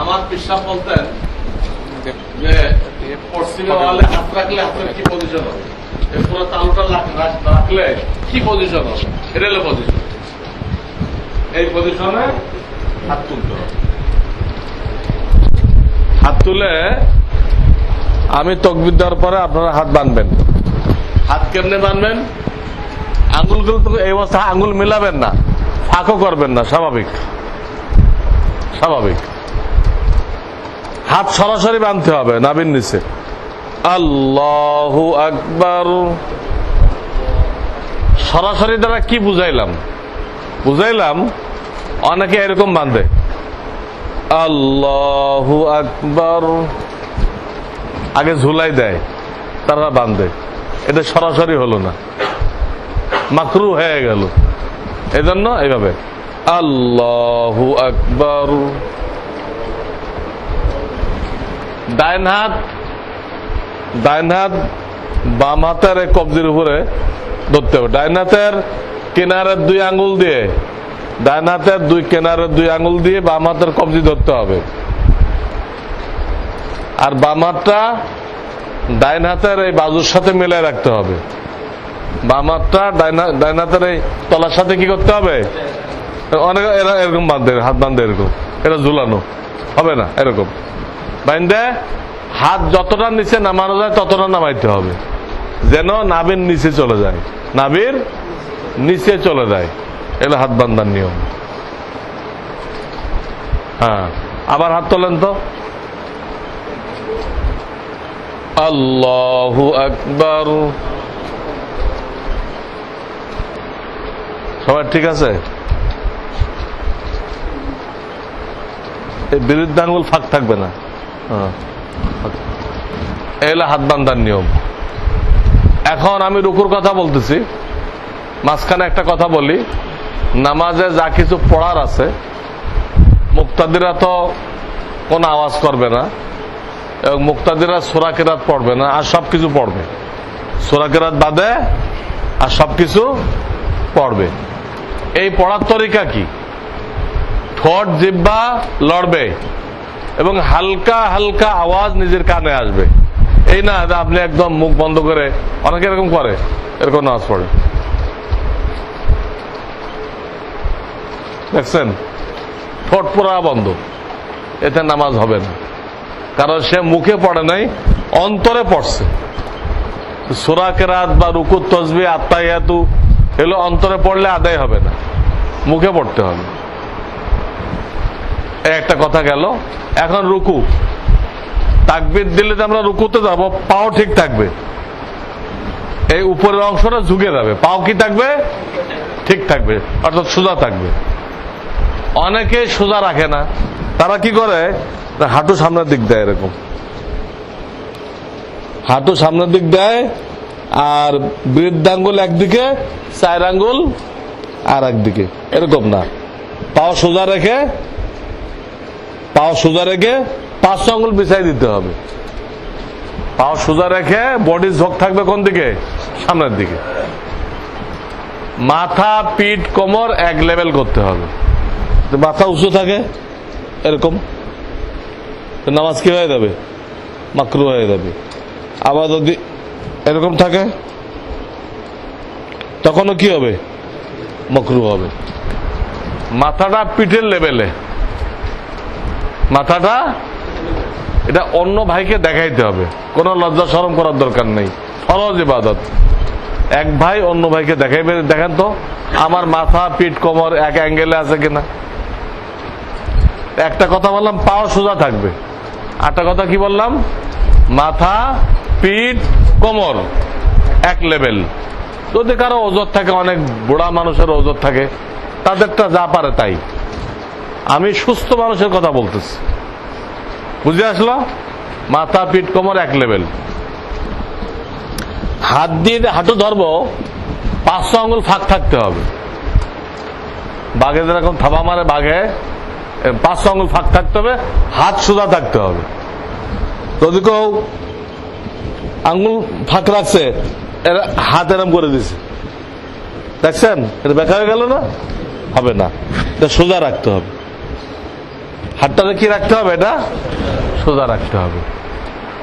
আমার বিশ্বাস বলতেন যে পশ্চিমে ওয়ালে হাত রাখলে হাতের কি পজিশন হবে? পুরো তালুটা রাখলে কি পজিশন হবে? হলো পজিশন এই পজিশনে হাত তুলতে হবে। হাত তুলে আমি তকবির দেওয়ার পরে আপনারা হাত বাঁধবেন হাত কেমনে বাঁধবেন আঙ্গুলগুলো তো এই অবস্থা আঙ্গুল মিলাবেন না। ফাঁকও করবেন না স্বাভাবিক। স্বাভাবিক। হাত সরাসরি বাঁধতে হবে নাবিন নিচে। আল্লাহু আকবার। সরাসরি দ্বারা কি বুঝাইলাম? বুঝাইলাম, অনেকে এরকম বাঁধে। আল্লাহু আকবার। আগে ঝুলাই দেয়, তারা বাঁধে। এটা সরাসরি হলো না। মাকরু হয়ে গেল। এজন্য এইভাবে আল্লাহু আকবার। ডাইন হাত ডাইন হাত, বাম হাতের কবজির উপরে ধরতে হবে। ডাইন হাতের কিনারের দুই আঙ্গুল দিয়ে, ডাইন হাতের দুই কিনারের দুই আঙ্গুল দিয়ে বাম হাতের কবজি ধরতে হবে। আর বাম হাতটা ডাইন হাতের এই বাজুর সাথে মিলাই রাখতে হবে। বাম হাতটা ডাইন হাতের এই তলার সাথে কি করতে হবে? অনেক, এরা এরকম বাঁধে, হাত বাঁধে এরকম। এটা ঝুলানো। হবে না, এরকম। বাইন্দে, হাত যতটা নিচে নামানো যায় ততটা নামাইতে হবে। যেন নাবির নিচে চলে যায়। নাবির নিচে চলে যায়। এগুলো হাত বান্ধার নিয়ম। হ্যাঁ আবার হাত তোলেন তো। আল্লাহু আকবার। সবাই ঠিক আছে? এই বিরুদ্ধ ফাঁক থাকবে না। হলো হাত বান্ধার নিয়ম। এখন আমি রুকুর কথা বলতেছি। মাঝখানে একটা কথা বলি। নামাজে যা কিছু পড়ার আছে, মুক্তাদিরা তো কোনো আওয়াজ করবে না এবং মুক্তাদিরা সোরা কেরাত পড়বে না, আর সব কিছু পড়বে। সোরা কেরাত বাদে আর সব কিছু পড়বে। এই পড়ার তরিকা কি? ঠোঁট জিব্বা লড়বে। এবং হালকা হালকা আওয়াজ নিজের কানে আসবে। এই না আপনি একদম মুখ বন্ধ করে, অনেকে এরকম করে, এরকম নামাজ পড়ে। দেখছেন? ঠোঁট পুরা বন্ধ। এতে নামাজ হবে না। কারণ সে মুখে পড়ে নাই, অন্তরে পড়ছে। সোরা কেরাত বা রুকুর তসবি আত্মাইয়াতু, এগুলো অন্তরে পড়লে আদায় হবে না। মুখে পড়তে হবে। একটা কথা গেল। এখন রুকু। তাকবির দিলে আমরা রুকুতে যাব, পাও ঠিক থাকবে। এই উপরের অংশটা ঝুঁকে যাবে। পাও কি থাকবে? ঠিক থাকবে। অর্থাৎ সোজা থাকবে। অনেকে সোজা রাখে না। তারা কি করে? হাঁটু সামনের দিক দেয় এরকম। হাঁটু সামনের দিক দেয়, আর বৃদ্ধাঙ্গুল একদিকে চার আঙ্গুল আর একদিকে। এরকম না। পাও সোজা রেখে পাও সোজা রেখে পাঁচশো আঙ্গুল বিছাই দিতে হবে। পাও সোজা রেখে বডি ঝোঁক থাকবে কোন দিকে? সামনের দিকে। মাথা, পিঠ, কোমর এক লেভেল করতে হবে। মাথা উঁচু থাকে, এরকম। নামাজ কি হয়ে যাবে? মাকরু হয়ে যাবে। আবার যদি এরকম থাকে, তখনও কি হবে? মকরু হবে। মাথাটা পিঠের লেভেলে মাথাটা এটা অন্য ভাইকে দেখাইতে হবে। কোনো লজ্জা সরম করার দরকার নেই। ফরজ ইবাদত। এক ভাই অন্য ভাইকে দেখাইবে, দেখেন তো, আমার মাথা, পিঠ, কোমর এক অ্যাঙ্গেলে আছে কিনা। একটা কথা বললাম, পাও সোজা থাকবে। আরেকটা কথা কি বললাম? মাথা, পিঠ, কোমর এক লেভেল যদি কারও ওজোর থাকে, অনেক বুড়া মানুষের ওজোর থাকে, তাদেরটা যা পারে তাই। আমি সুস্থ মানুষের কথা বলতেছি। বুঝে আসলো? মাথা, পিঠ, কোমর এক লেভেল হাত দিয়ে হাঁটু ধরবো পাঁচশো আঙুল ফাঁক থাকতে হবে। বাঘে যেরকম থাবা মারে বাঘে পাঁচশো আঙুল ফাঁক থাকতে হবে, হাত সোজা থাকতে হবে। যদি কেউ আঙ্গুল ফাঁক রাখছে, এরা হাত এরম করে দিছে। দেখছেন? এটা বেকা হয়ে গেল না? হবে না। এটা সোজা রাখতে হবে। হাতটাতে কি রাখতে হবে এটা? সোজা রাখতে হবে।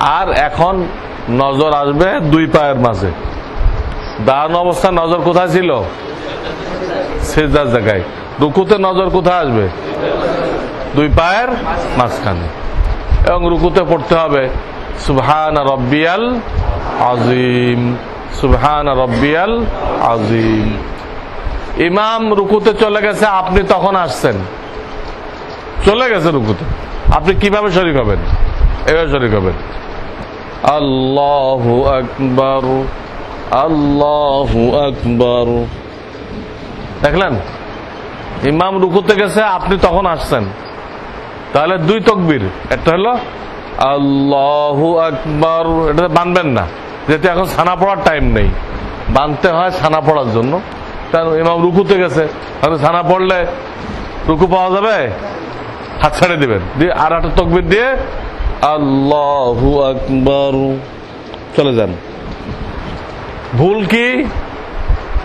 আর এখন নজর আসবে দুই পায়ের মাঝে। দাঁড়ানো অবস্থা, নজর কোথায় ছিল? সেজার জায়গায়। রুকুতে নজর কোথায় আসবে? দুই পায়ের মাঝখানে। এবং রুকুতে পড়তে হবে, সুবহান রব্বিয়াল আজিম সুবহান রব্বিয়াল আজিম ইমাম রুকুতে চলে গেছে, আপনি তখন আসছেন। চলে গেছে রুকুতে। আপনি কীভাবে শরিক হবেন? এভাবে শরিক হবেন। আল্লাহু আকবার আল্লাহু আকবার। দেখলেন? ইমাম রুকুতে গেছে, আপনি তখন আসছেন। তাহলে দুই তকবির। একটা হলো, আল্লাহু আকবার। এটা বানবেন না। যেহেতু এখন ছানা পড়ার টাইম নেই। বানতে হয় ছানা পড়ার জন্য। তার ইমাম রুকুতে গেছে। তাহলে ছানা পড়লে রুকু পাওয়া যাবে? হাত ছেড়ে দেবেন। দিয়ে আর একটা তকবির দিয়ে আল্লাহু আকবার। চলে যান। ভুল কি?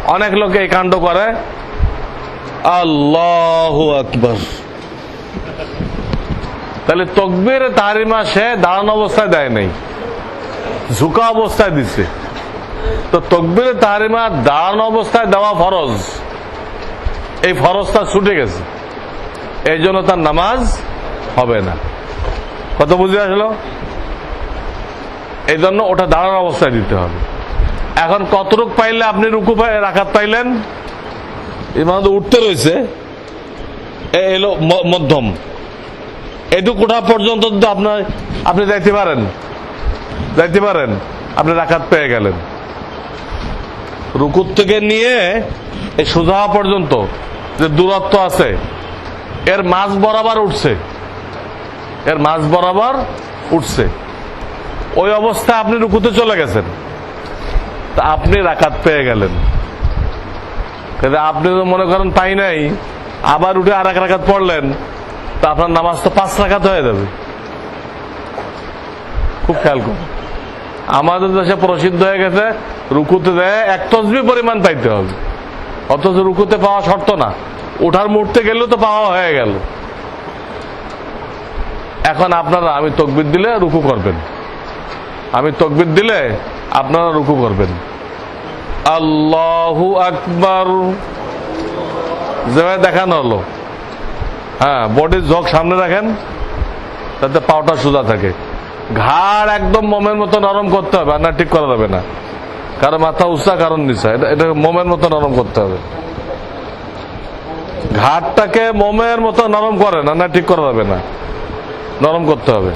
অনেক লোক এই কাণ্ড করে। আল্লাহু আকবার। তাহলে তকবির তাহারিমা সে দাঁড়ানো অবস্থায় দেয় নাই। ঝুঁকা অবস্থায় দিছে। তো তকবির তাহারিমা দাঁড়ানো অবস্থায় দেওয়া ফরজ। এই ফরজটা ছুটে গেছে। এই জন্য তার নামাজ হবে না। কত বুঝে আসলো? এই জন্য ওটা দাঁড়ানো অবস্থায় দিতে হবে। এখন কতটুক পাইলে আপনি রুকু রাখাত পাইলেন? ইমাম উঠতে রয়েছে। এলো মধ্যম। এটুকু ওঠা পর্যন্ত আপনার, আপনি যাইতে পারেন। যাইতে পারেন, আপনি রাখাত পেয়ে গেলেন। রুকুর থেকে নিয়ে এই সোজা পর্যন্ত যে দূরত্ব আছে এর মাঝ বরাবর উঠছে। এর মাঝ বরাবর উঠছে। ওই অবস্থায় আপনি রুকুতে চলে গেছেন। তা আপনি রাখাত পেয়ে গেলেন। আপনি তো মনে করেন পাই নাই, আবার উঠে আর এক রাখাত পড়লেন, তা আপনার নামাজ তো পাঁচ রাখাত হয়ে যাবে। খুব খেয়াল করুন। আমাদের দেশে প্রসিদ্ধ হয়ে গেছে, রুকুতে দেয় এক তসবি পরিমাণ পাইতে হবে। অথচ রুকুতে পাওয়া শর্ত না। ওঠার মুহূর্তে গেলেও তো পাওয়া হয়ে গেল। এখন আপনারা, আমি তকবির দিলে রুকু করবেন। আমি তকবির দিলে আপনারা রুকু করবেন। আল্লাহু আকবার। যেভাবে দেখানো হলো। হ্যাঁ বডির ঝোঁক সামনে রাখেন, তাতে পাওটা সোজা থাকে। ঘাড় একদম মোমের মতো নরম করতে হবে, আর না ঠিক করা যাবে না। কারও মাথা উঁচা কারণ নিচা, এটা এটা মোমের মতো নরম করতে হবে। ঘাটটাকে মোমের মতো নরম করে না না ঠিক করা যাবে না। নরম করতে হবে।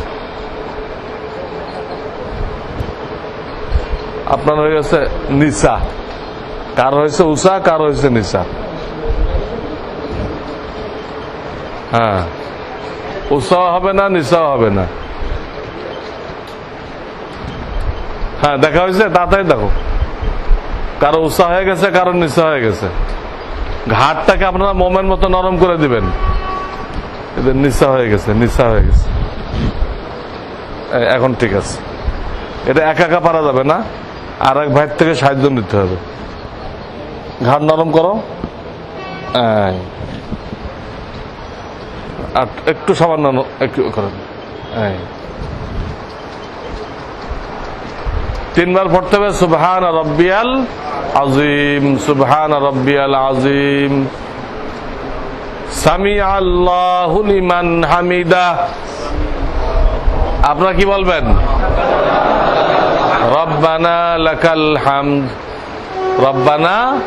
আপনার হয়ে গেছে নিচা। কার হয়েছে উষা কার হয়েছে নিচা? হ্যাঁ। উষাও হবে না, নিচাও হবে না। হ্যাঁ দেখা হয়েছে? তাড়াতাড়ি দেখো। কারও উষা হয়ে গেছে, কারও নিচা হয়ে গেছে। ঘাটটাকে আপনারা মোমের মতো নরম করে দিবেন। এদের নিচা হয়ে গেছে, নিচা হয়ে গেছে। এখন ঠিক আছে। এটা একা একা পারা যাবে না। আর এক ভাইয়ের থেকে সাহায্য নিতে হবে। ঘাট নরম করো। আর একটু সামান্য একটু করেন। তিনবার পড়তে হবে, সুবহান রব্বিয়াল। আজিম সুবহান রব্বিয়াল আজিম সামি আল্লাহু লিমান হামিদা আপনারা কি বলবেন? রব্বানা লাকাল হামদ। রব্বানা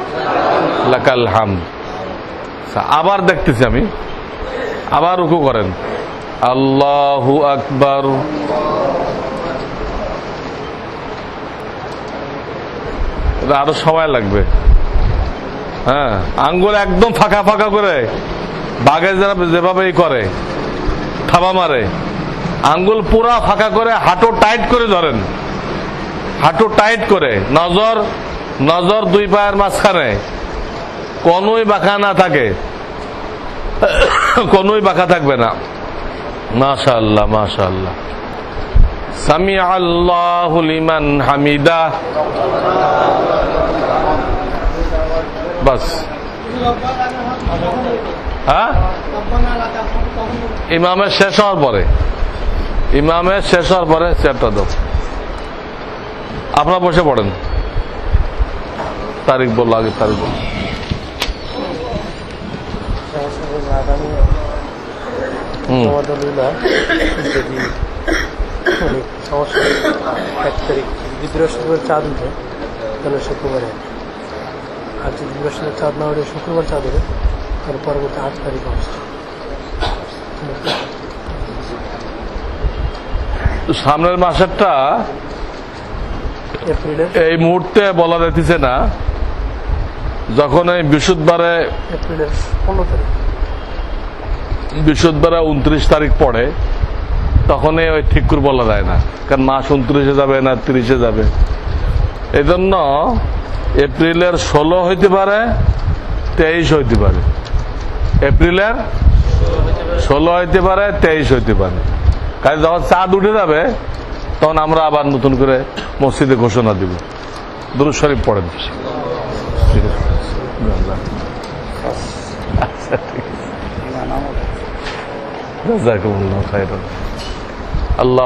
লাকাল হামদ। আচ্ছা, আবার দেখতেছি আমি। আবার রুকু করেন। আল্লাহু আকবার। আরও সময় লাগবে। হ্যাঁ আঙ্গুল একদম ফাঁকা ফাঁকা করে, বাঘে যারা যেভাবেই করে, থাবা মারে, আঙ্গুল পুরা ফাঁকা করে, হাঁটু টাইট করে ধরেন। হাঁটু টাইট করে, নজর নজর দুই পায়ের মাঝখানে, কোনোই বাঁকা না থাকে। কোনোই বাঁকা থাকবে না। মাশাল্লাহ মাশাল্লাহ সামি আল্লাহ লিমান হামিদা। বাস। হ্যাঁ? ইমামের শেষ হওয়ার পরে। ইমামের শেষ হওয়ার পরে চেয়ারটা দাও। আপনারা বসে পড়েন। তারিখ বলল আগে তারিখ আগামী হুম। সমস্যা এক তারিখ যদি বৃহস্পতিবার চাঁদ উঠে তাহলে শুক্রবারে। আর যদি বৃহস্পতিবার চাঁদ না উঠে শুক্রবার চাঁদ উঠে তাহলে পরবর্তী আট তারিখ তো সামনের মাসেরটা এই মুহূর্তে বলা যাইতেছে না যখন এই বৃহস্পতিবারে বৃহস্পতিবারে উনত্রিশ তারিখ পড়ে তখনই ওই ঠিক করে বলা যায় না। কারণ মাস উনত্রিশে যাবে না তিরিশে যাবে। এই জন্য এপ্রিলের ষোলো হইতে পারে, তেইশ হইতে পারে। এপ্রিলের ষোলো হইতে পারে, তেইশ হইতে পারে। কাজে যখন চাঁদ উঠে যাবে, তখন আমরা আবার নতুন করে মসজিদে ঘোষণা দিব। দুরুদ শরীফ পড়েন। আচ্ছা ঠিক আছে আল্লাহ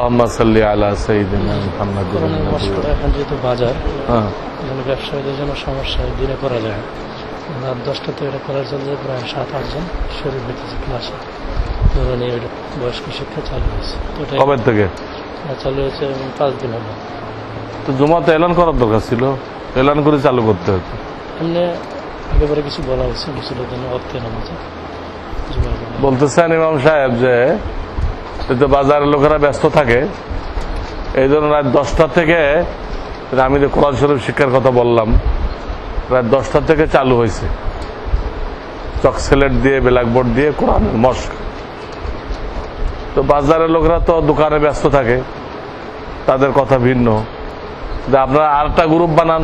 এখন যেহেতু বাজার হ্যাঁ। ব্যবসায়ীদের জন্য সমস্যা দিনে করা যায় এটা প্রায় সাত আটজন শরীর বয়স্ক শিক্ষা চালু হয়েছে। চালু হয়েছে পাঁচ দিন তো জুমাতে এলান করার দরকার ছিল। এলান করে চালু করতে হতো। এমনি একেবারে কিছু বলা হয়েছে মুসলিদের বলতে ইমাম সাহেব যে এই তো বাজারের লোকেরা ব্যস্ত থাকে। এই জন্য রাত দশটা থেকে আমি যে কোরআন শরীফ শিক্ষার কথা বললাম, রাত দশটা থেকে চালু হয়েছে। চক সিলেট দিয়ে, ব্ল্যাকবোর্ড দিয়ে কোরআনের মস্ক। তো বাজারের লোকেরা তো দোকানে ব্যস্ত থাকে, তাদের কথা ভিন্ন। যে আপনারা আরেকটা গ্রুপ বানান,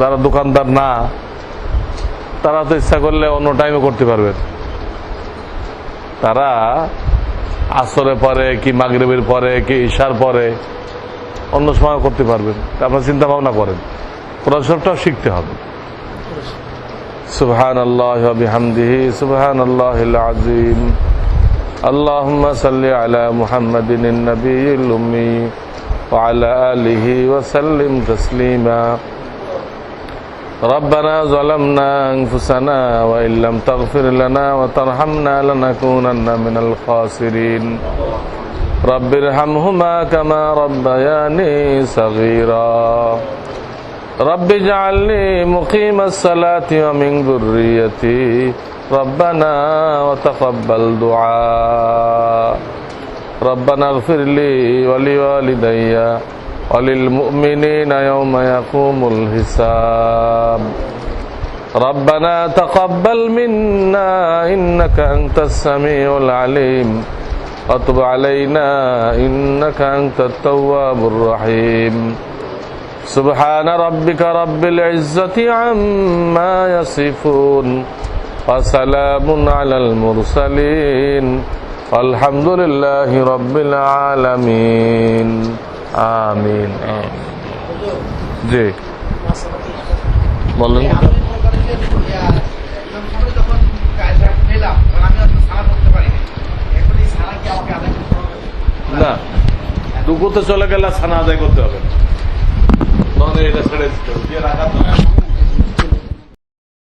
যারা দোকানদার না, তারা তো ইচ্ছা করলে অন্য টাইমে করতে পারবেন। তারা আসরে পরে কি মাগরিবের পরে কি ঈশার পরে অন্য সময় করতে পারবেন তা আপনারা চিন্তা ভাবনা করেন কোরআন শরীফটাও শিখতে হবে সুবহান আল্লাহ বিহামদিহি সুবহান আল্লাহ আজিম اللهم صل على محمد النبي الأمي وعلى آله وسلم تسليما ربنا ظلمنا أنفسنا وإن لم تغفر لنا وترحمنا لنكونن من الخاسرين. رب ارحمهما كما ربياني صغيرا. رب اجعلني مقيم الصلاة ومن ذريتي. ربنا وتقبل دعاء. ربنا اغفر لي ولوالدي. وللمؤمنين يوم يقوم الحساب. ربنا تقبل منا إنك أنت السميع العليم. وتب علينا إنك أنت التواب الرحيم. سبحان ربك رب العزة عما يصفون. وسلام على المرسلين. والحمد لله رب العالمين. আমিন জি। বলেন। না চলে গেলে সানা আদায় করতে হবে। এটা ছেড়ে দিতে হবে।